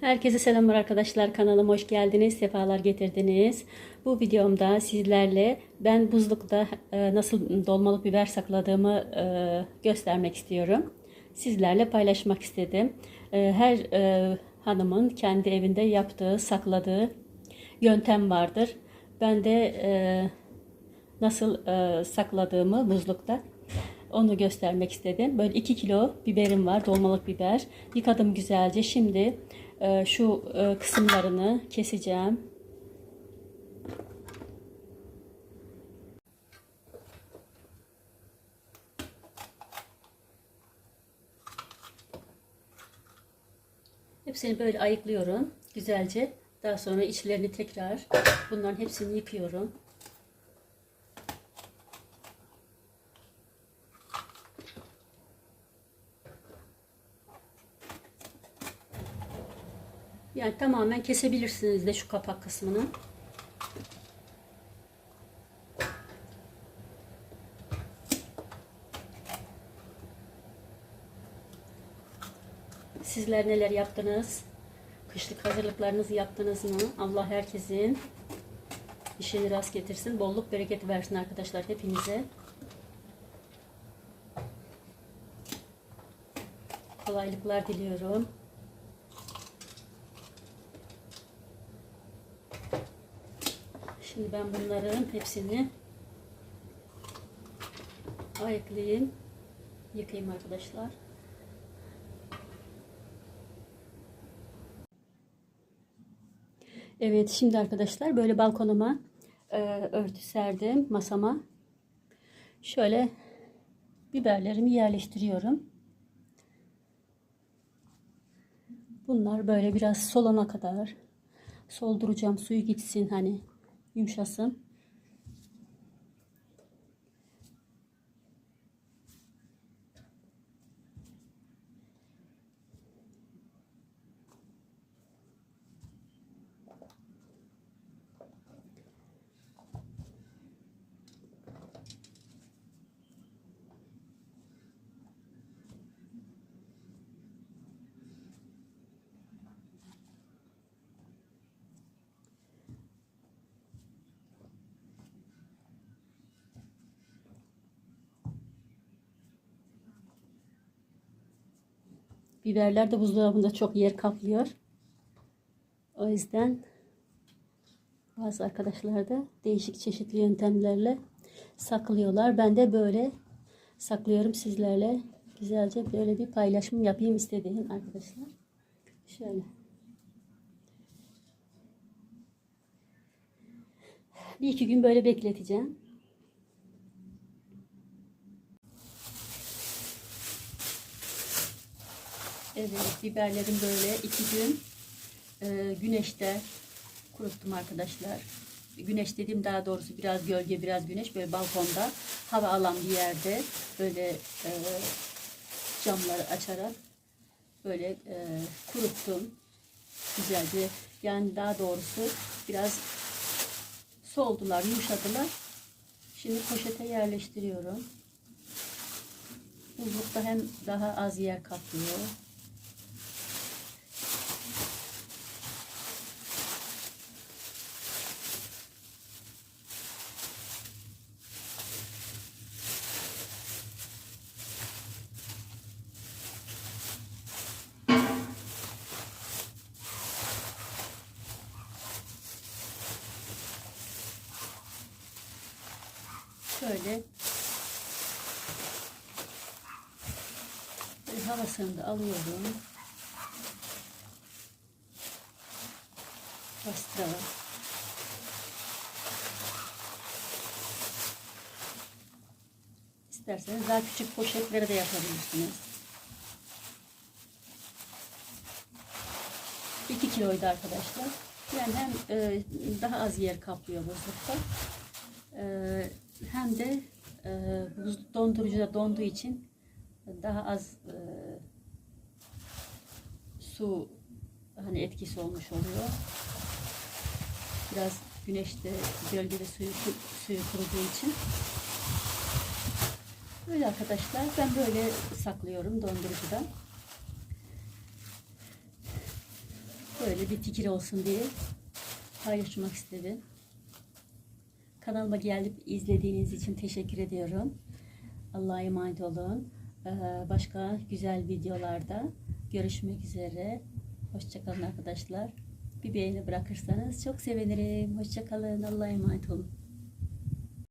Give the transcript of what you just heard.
Herkese selamlar arkadaşlar. Kanalıma hoş geldiniz. Sefalar getirdiniz. Bu videomda sizlerle ben buzlukta e, nasıl dolmalık biber sakladığımı e, göstermek istiyorum. Sizlerle paylaşmak istedim. E, Her hanımın kendi evinde yaptığı, sakladığı yöntem vardır. Ben de nasıl sakladığımı buzlukta onu göstermek istedim. Böyle 2 kilo biberim var, dolmalık biber. Yıkadım güzelce. Şimdi e, şu e, kısımlarını keseceğim. Hepsini böyle ayıklıyorum güzelce. Daha sonra içlerini tekrar bunların hepsini yıkıyorum. Yani tamamen kesebilirsiniz de şu kapak kısmını. Sizler neler yaptınız? Kışlık hazırlıklarınızı yaptınız mı? Allah herkesin işini rast getirsin. Bolluk bereket versin arkadaşlar hepinize. Kolaylıklar diliyorum. Şimdi ben bunların hepsini ayıklayayım. Yıkayayım arkadaşlar. Evet şimdi arkadaşlar böyle balkonuma e, örtü serdim masama. Şöyle biberlerimi yerleştiriyorum. Bunlar böyle biraz solana kadar solduracağım suyu gitsin hani yumuşasın. Biberler de buzdolabında çok yer kaplıyor. O yüzden bazı arkadaşlar da değişik çeşitli yöntemlerle saklıyorlar. Ben de böyle saklıyorum sizlerle. Güzelce böyle bir paylaşım yapayım istediğim arkadaşlar. Şöyle. Bir iki gün böyle bekleteceğim. Evet, biberlerim böyle iki gün e, güneşte kuruttum arkadaşlar. Güneş dediğim daha doğrusu biraz gölge, biraz güneş böyle balkonda hava alan bir yerde böyle e, camları açarak böyle e, kuruttum. Güzelce yani daha doğrusu biraz soldular, yumuşadılar. Şimdi poşete yerleştiriyorum. Buzlukta hem daha az yer kaplıyor. Şöyle havasını da alıyorum. Bastırarak. İsterseniz daha küçük poşetlere de yapabilirsiniz. 2 kiloydu arkadaşlar. Yani hem e, daha az yer kaplıyor buzlukta. E, hem de e, dondurucuda donduğu için daha az e, su hani etkisi olmuş oluyor. Biraz güneşte, gölgede suyu, suyu kuruduğu için. Böyle arkadaşlar ben böyle saklıyorum dondurucuda. Böyle bir fikir olsun diye paylaşmak istedim. Kanalıma gelip izlediğiniz için teşekkür ediyorum. Allah'a emanet olun. Ee, Başka güzel videolarda görüşmek üzere. Hoşçakalın arkadaşlar. Bir beğeni bırakırsanız çok sevinirim. Hoşçakalın. Allah'a emanet olun.